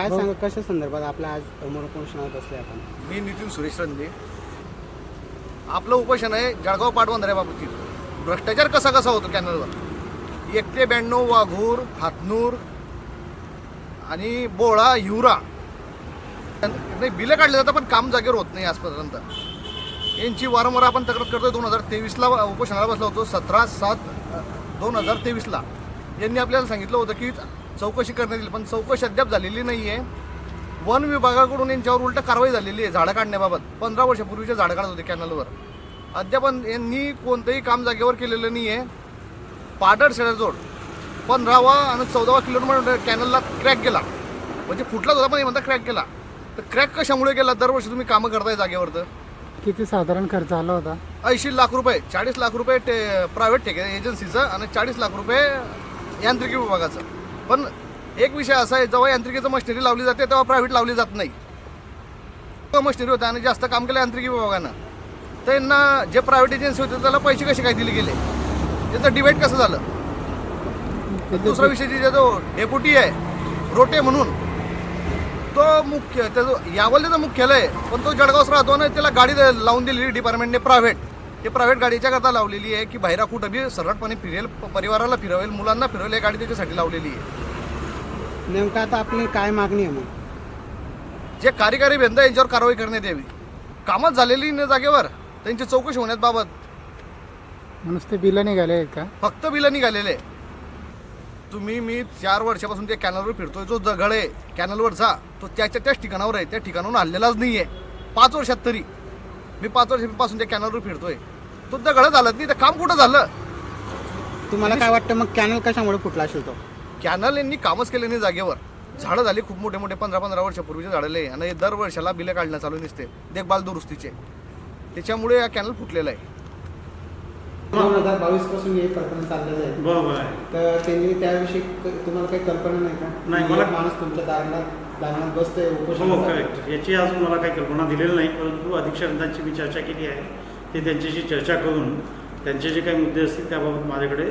काय सांगा कशा संदर्भात आपल्या आज समोर उपोषणात बसले आपण? मी नितीन सुरेश रंदे. आपलं उपोषण आहे जळगाव पाटबंधाऱ्याबाबतीत भ्रष्टाचार कसा कसा होतो कॅनलवर? एक ते ब्याण्णव वाघूर हातनूर आणि बोळा हिवरा नाही बिलं काढले जातात पण काम जागेवर होत नाही आजपर्यंत. यांची वारंवार आपण तक्रार करतोय दोन हजार तेवीसला उपोषणाला बसलो होतो सतरा सात दोन हजार तेवीसला. यांनी आपल्याला सांगितलं होतं की चौकशी करण्यात येईल पण चौकशी अद्याप झालेली नाही आहे वन विभागाकडून यांच्यावर उलट कारवाई झालेली आहे झाडं काढण्याबाबत. पंधरा वर्षापूर्वीचे झाडं काढत होते कॅनलवर. अद्याप यांनी कोणतंही काम जागेवर केलेलं नाही आहे पाडर शेडाजोड पंधरावा आणि चौदावा किलोमीटर कॅनलला क्रॅक गेला. म्हणजे फुटलाच होता पण हे म्हणता क्रॅक गेला तर क्रॅक कशामुळे गेला? दरवर्षी तुम्ही कामं करताय जागेवर तर. किती साधारण खर्च आला होता? ऐंशी लाख रुपये चाळीस लाख रुपये टे प्रायव्हेट ठेके एजन्सीचं आणि चाळीस लाख रुपये यांत्रिकी विभागाचं. पण एक विषय असा आहे जेव्हा यांत्रिकीचं मशिनरी लावली जाते तेव्हा प्रायव्हेट लावली जात नाही. मशिनरी होत्या आणि जास्त काम केलं यांत्रिकी विभागानं. त्यांना जे प्रायव्हेट एजन्सी होते त्याला पैसे कसे काय दिले गेले? त्याचं डिबेट कसं झालं? दुसरा विषय जे जो डेप्युटी आहे रोटे म्हणून तो मुख्य त्याचं यावल्याचं मुख्यालय पण तो जळगावच राहतो ना त्याला गाडी लावून दिलेली डिपार्टमेंटने प्रायव्हेट ते प्रायव्हेट गाडीच्या करता लावलेली आहे की बाहेर कुठं बी सरळपणे फिरेल परिवाराला फिरवेल मुलांना फिरवेल गाडी त्याच्यासाठी लावलेली आहे. नेमकं आता आपली काय मागणी आहे मग? जे कार्यकारी भेंद यांच्यावर कारवाई करण्यात यावी. कामच झालेली नाही जागेवर त्यांची चौकशी होण्याबाबत नुसते बिलं निघाले आहेत का? फक्त बिलं निघालेले तुम्ही मी चार वर्षापासून त्या कॅनलवर फिरतोय जो दगड आहे कॅनलवरचा तो त्याच्या त्याच ठिकाणावर आहे त्या ठिकाणाहून हल्लेलाच नाही आहे पाच वर्षात तरी. मी पाच वर्षापासून त्या कॅनलवर फिरतोय. तो दगड झालं. नाही तर काम कुठं झालं? तुम्हाला काय वाटतं मग कॅनल कशामुळे फुटला असेल तो कॅनल यांनी कामच केले नाही जागेवर. झाडं झाली खूप मोठे मोठे पंधरा पंधरा वर्षापूर्वीचे झाडले आणि हे दर वर्षाला बिलं काढणं चालू नसते. देखभाल दुरुस्तीचे. त्याच्यामुळे हा कॅनल फुटलेला आहे. दोन हजार बावीसपासून हे प्रकरण चाललेलं आहे. बरोबर आहे. तर त्यांनी त्याविषयी तुम्हाला काही कल्पना नाही का? नाही, की मला- माणूस तुमच्या दारात दारात बसतोय हो उपोषण करेक्ट याची अजून मला काही कल्पना दिलेली नाही परंतु अधीक्षकांची मी चर्चा केली आहे. ते त्यांच्याशी चर्चा करून त्यांचे जे काही मुद्दे असतील त्याबाबत माझ्याकडे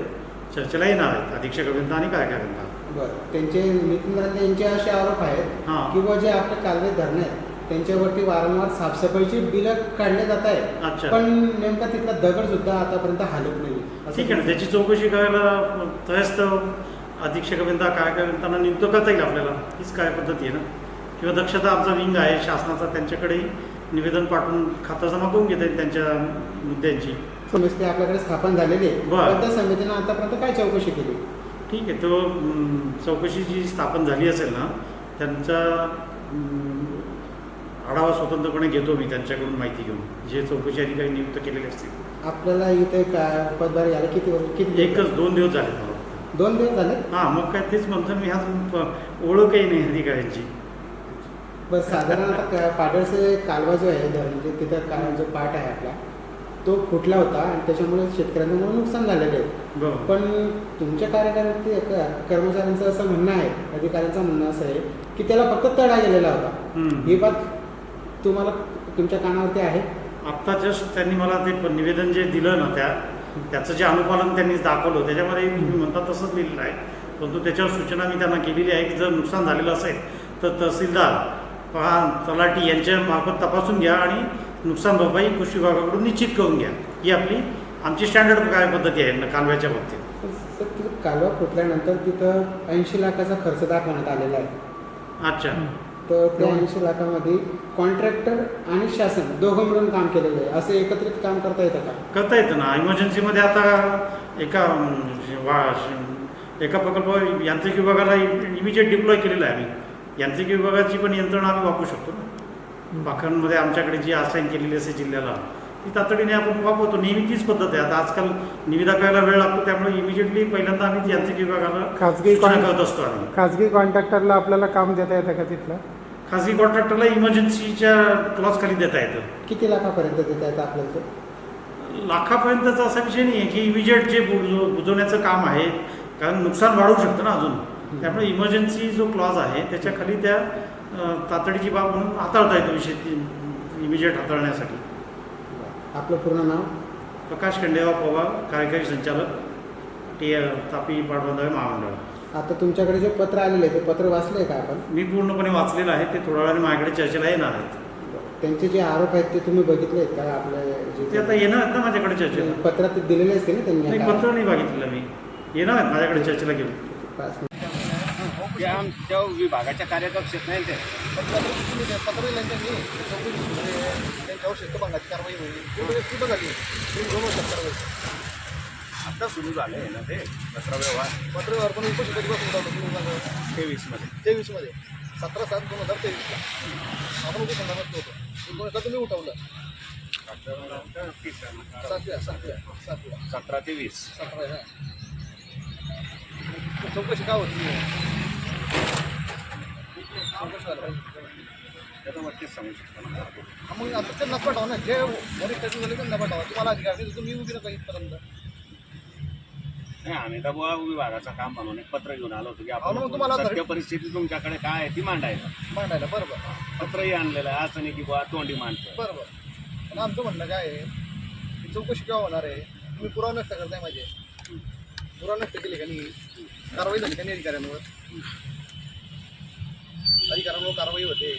चर्चेला येणार आहेत अधीक्षकांचा आणि कार्यकारिता बरं. त्यांचे नितीन राणे यांचे असे आरोप आहेत हां. किंवा जे आपले कालवे धरणे आहेत त्यांच्यावरती वारंवार साफसफाईची बिलं काढले जात आहेत. अच्छा. पण नेमका तिथला दगड सुद्धा आतापर्यंत हालत नाही ठीक आहे ना त्याची चौकशी करायला त्रयस्थ अधीक्षकविंदा कार्यकारितांना नियुक्त करता येईल आपल्याला. हीच कार्यपद्धती आहे ना. किंवा दक्षता आमचा विंग आहे शासनाचा त्यांच्याकडेही निवेदन पाठवून खाता जमा करून घेता येईल त्यांच्या मुद्द्यांची. समिती आपल्याकडे स्थापन झालेली आहे. त्या समितीनं आतापर्यंत काय चौकशी केली? ठीक आहे. तो चौकशी जी स्थापन झाली असेल ना त्यांचा आढावा स्वतंत्रपणे घेतो मी त्यांच्याकडून माहिती घेऊन. जे चौकशी अधिकारी नियुक्त केलेले असतील. आपल्याला इथे काय पदभार याला किती किती एकच दोन दिवस झाले. दोन दिवस झाले? हां मग काय तेच म्हणतो मी ह्या ओळखही नाही अधिकाऱ्यांची बस साधारण आता पाडळचे कालवा जो आहे म्हणजे तिथं काय जो पाट आहे आपला तो फुटला होता आणि त्याच्यामुळे शेतकऱ्यांचं मोठं नुकसान झालेलं आहे. पण तुमच्या कार्यकारी कर्मचाऱ्यांचं असं म्हणणं आहे अधिकाऱ्यांचं म्हणणं असं आहे की त्याला फक्त तडा गेलेला होता. ही बात तुम्हाला तुमच्या कानावरती आहे? आत्ता जस्ट त्यांनी मला ते निवेदन जे दिलं ना त्या त्याचं जे अनुपालन त्यांनी दाखवलं त्याच्यामध्ये तुम्ही म्हणता तसंच लिहिलेलं आहे. परंतु त्याच्यावर सूचना मी त्यांना केलेली आहे की जर नुकसान झालेलं असेल तर तहसीलदार पहा तलाठी यांच्या मार्फत तपासून घ्या आणि नुकसान भरपाई कृषी विभागाकडून निश्चित करून घ्या. ही आपली आमची स्टँडर्ड कार्यपद्धती आहे न कालव्याच्या बाबतीत? तिथं कालवा फुटल्यानंतर तिथं ऐंशी लाखाचा खर्च दाखवण्यात आलेला आहे. अच्छा. तर त्या ऐंशी लाखामध्ये कॉन्ट्रॅक्टर आणि शासन दोघं मिळून काम केलेलं आहे. असं एकत्रित काम करता येतं का? करता येतं ना. इमर्जन्सीमध्ये आता एका वा एका प्रकल्पावर यांत्रिक विभागाला इमिजिएट डिप्लॉय केलेलं आहे आम्ही. यांत्रिक विभागाची पण यंत्रणा आम्ही वापरू शकतो ना. पाखरांमध्ये आमच्याकडे जी असाईन केलेली असते जिल्ह्याला ती तातडीने आपण वापरतो. नेहमी तीच पद्धत आहे. आता आजकाल निविदा करायला वेळ लागतो त्यामुळे इमिजिएटली पहिल्यांदा आम्ही यांत्रिक विभागाला खाजगी करत असतो आम्ही. खाजगी कॉन्ट्रॅक्टरला आपल्याला काम देता येतं का तिथलं? खाजगी कॉन्ट्रॅक्टरला इमर्जन्सीच्या क्लॉज खाली देता येतं. किती लाखापर्यंत देता येतं आपल्याला? ते? लाखापर्यंतचा असा विषय नाही आहे की इमिजिएट जे बुजव बुजवण्याचं काम आहे कारण नुकसान वाढवू शकतं ना अजून. त्यामुळे इमर्जन्सी जो क्लॉज आहे त्याच्याखाली त्या अं, तातडीची बाब म्हणून हाताळता येतो विषय इमिजिएट हाताळण्यासाठी. आपलं पूर्ण नाव? प्रकाश खंडेराव पवार कार्यकारी संचालक टी तापी पाटबंधारे महामंडळ. आता तुमच्याकडे जे पत्र आलेले आहे ते पत्र वाचले का आपण? मी पूर्णपणे वाचलेलं आहे ते थोड्या वेळाने माझ्याकडे चर्चेला येणार आहेत. त्यांचे जे आरोप आहेत ते तुम्ही बघितले आहेत का आपले ते जे आता येणार आहेत ना माझ्याकडे चर्चेला? पत्रात दिलेले असते ना त्यांनी? नाही? पत्र नाही बघितलेलं मी. येणार आहेत माझ्याकडे चर्चेला घेऊन. पाच मिनिट. ते आमच्या विभागाच्या कार्यकक्षेत नाही ते. पत्र ते पत्र आता सुरू झालंय ना ते कचरा व्यवहार. पत्रव्यवहार पण उपोषण कधीपासून होता तुम्ही सांगा? तेवीसमध्ये तेवीसमध्ये. सतरा सात दोन हजार तेवीसला. आपण उपोषण होतो दोन हजार तुम्ही उठवलं. सातव्या सातव्या सातव्या. सतरा ते वीस. सतरा आहे ना? चौकशी का होती चौकशी व्हायला पाहिजे. त्याचं नक्कीच सांगू शकतो ना. हा, मग आता त्यांना पाठवा ना. जे वरिष्ठ झाले त्यांना पाठवा. तुम्हाला अधिकार नाही तर तुम्ही उभी नका इथपर्यंत. नाही आम्ही तर बुवा विभागाचं काम म्हणून एक पत्र घेऊन आलो होतो की हो ना, मग आपण तुम्हाला परिस्थिती तुमच्याकडे काय आहे ती मांडायला. मांडायला बरोबर. पत्रही आणलेलं आहे असं नाही की बुवा तोंडी मांडतो बरोबर. पण आमचं म्हणणं काय आहे की चौकशी केव्हा होणार आहे तुम्ही पुरावा नष्ट करताय माझे. पुरावा नष्ट केले का नाही कारवाई झाली का नाही अधिकाऱ्यांवर? अधिकाऱ्यांवर कारवाई होते.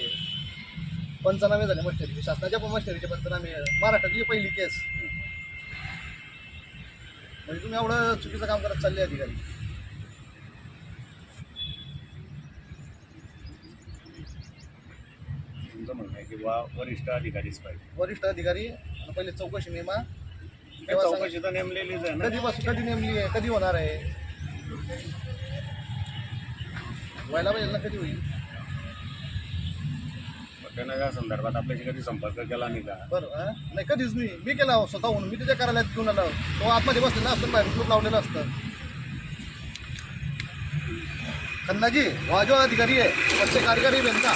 पंचनामे झाले मस्टरीचे शासनाच्या पण मस्टरीचे पंचनामे. महाराष्ट्रातली पहिली केस. म्हणजे तुम्ही एवढं चुकीचं काम करत चालले अधिकारी तुमचं म्हणणं आहे की बुवा वरिष्ठ अधिकारीच पाहिजे. वरिष्ठ अधिकारी आणि पहिले चौकशी नेमा. तेव्हा सांगा- चौकशी तर नेमलेलीच आहे ना. कधीपासून कधी नेमली आहे कधी होणार आहे? व्हायला पाहिजे ना कधी होईल? त्यानं या संदर्भात आपल्याशी कधी संपर्क केला नाही का? बरं नाही कधीच नाही. मी केला हो स्वतःहून. मी त्याच्या कार्यालयात घेऊन आलो. तो आतमध्ये बसलेला असतो बाहेर कुलूप लावलेलं असतं. खन्ना वहाँ जो अधिकारी है कार्यकारी इनका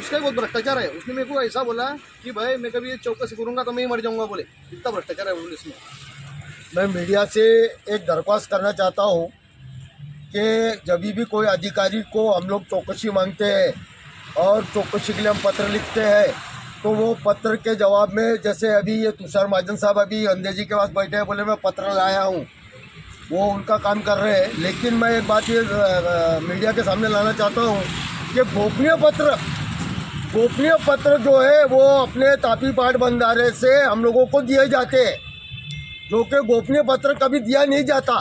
उसका बहुत भ्रष्टाचार है उसने मेरे को ऐसा बोला कि भाई मैं कभी ये चौकसी करूँगा तो मैं ही मर जाऊँगा बोले. इतना भ्रष्टाचार है पुलिस में. मैं मीडिया से एक दरख्वास्त करना चाहता हूँ कि जब भी कोई अधिकारी को हम लोग चौकसी मांगते हैं और चौकसी के लिए हम पत्र लिखते हैं। तो वो पत्र के जवाब में जैसे अभी ये तुषार महाजन साहब अभी अंधेजी के पास बैठे हैं, बोले, मैं पत्र लाया हूँ। वो उनका काम कर रहे हैं। लेकिन मैं एक बात ये मीडिया के सामने लाना चाहता हूँ कि गोपनीय पत्र गोपनीय पत्र जो है, वो अपने तापी पाठ बंधारे से हम लोगों को दिए जाते हैं। जो कि गोपनीय पत्र कभी दिया नहीं जाता।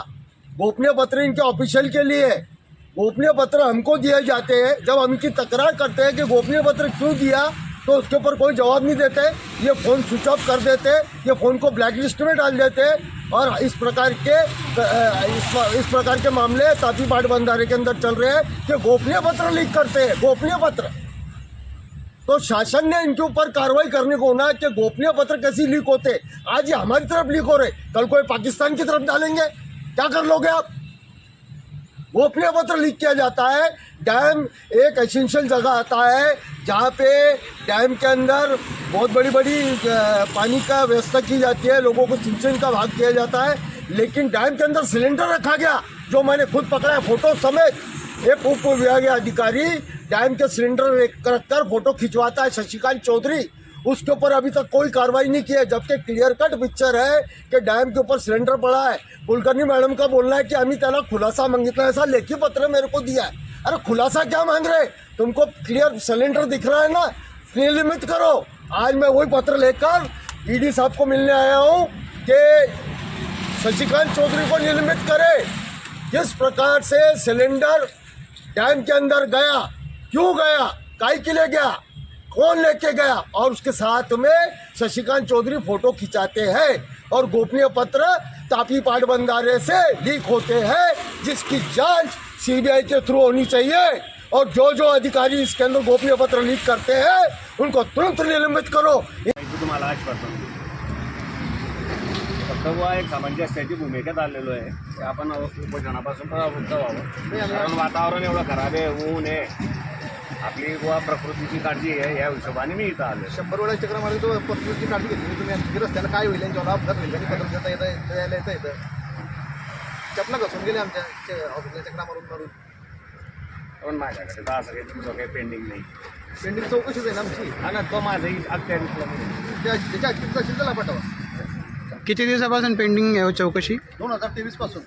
गोपनीय पत्र इनके ऑफिशियल के लिए है। गोपनीय पत्र हमको दिए जाते हैं। जब हम इनकी तकरार करते हैं कि गोपनीय पत्र क्यों दिया तो उसके ऊपर कोई जवाब नहीं देते। ये फ़ोन स्विच ऑफ़ कर देते ये फ़ोन को ब्लैक लिस्ट में डाल देते और इस प्रकार के इस, प्रकार के मामले साथी पाट बंधारे के अंदर चल रहे हैं कि गोपनीय पत्र लीक करते हैं गोपनीय पत्र। तो शासन ने इनके ऊपर कार्रवाई करने को होना कि गोपनीय पत्र कैसे लीक होते। आज ये हमारी तरफ़ लीक हो रहे कल कोई पाकिस्तान की तरफ़ डालेंगे। क्या कर लोगे आप? गोपनीय पत्र लीक किया जाता है। डैम एक एसेंशियल जगह आता है, जहाँ पे डैम के अंदर बहुत बड़ी बड़ी पानी का व्यवस्था की जाती है, लोगों को सिंचन का भाग किया जाता है। लेकिन डैम के अंदर सिलेंडर रखा गया, जो मैंने खुद पकड़ा है फ़ोटो समेत। एक उप विभागीय अधिकारी डैम के सिलेंडर रख कर फ़ोटो खिंचवाता है। शशिकांत चौधरी उसके ऊपर अभी तक कोई कार्रवाई नहीं की है, जबकि क्लियर कट पिक्चर है कि डैम के ऊपर सिलेंडर पड़ा है। कुलकर्णी मैडम का बोलना है कि आम्ही त्याला खुलासा मागितला ऐसा लेखी पत्र मेरे को दिया है। अरे खुलासा क्या मांग रहे? तुमको क्लियर सिलेंडर दिख रहा है ना नियमित करो। आज मैं वही पत्र लेकर ईडी साहब को मिलने आया हूँ कि शशिकांत चौधरी को निलंबित करे। किस प्रकार से सिलेंडर डैम के अंदर गया? क्यों गया? काय के लिए गया? कौन लेके गया और उसके साथ में शशिकांत चौधरी फ़ोटो खिंचाते हैं और गोपनीय पत्र तापी पाट बंधारे से लीक होते हैं, जिसकी जाँच सीबीआई के थ्रू होनी चाहिए। और जो जो अधिकारी इसके अंदर गोपनीय पत्र लीक करते हैं, उनको तुरंत निलंबित करो। तुम्हाला एक सामंजस्याची भूमिकेत आलेलो आहे की आपण उपोषणापासून प्रवृत्त कारण वातावरण एवढं खराब आहे ऊन आहे आपली बुवा प्रकृतीची काळजी आहे या हिशोबाने मी इथं आलो शंभर वेळा चक्र मारली तो पत्रची काळजी घेतली. तुम्ही आणि रस्त्याला काय होईल यांच्यावर अपघात होईल आणि पत्र देता येतं यायला येतं येतं. चपला घसून गेले आमच्या ऑफिसला चक्रा मारून मारून. पण माझ्याकडे तर असं काही तुमचं काही पेंडिंग नाही. पेंडिंग चौकशीच आहे ना आमची? हा ना तो माझंही त्या त्याच्या अटकेचा शिल्लला पाठवा किती दिवसापासून पेंडिंग आहे हो चौकशी? दोन हजार तेवीसपासून.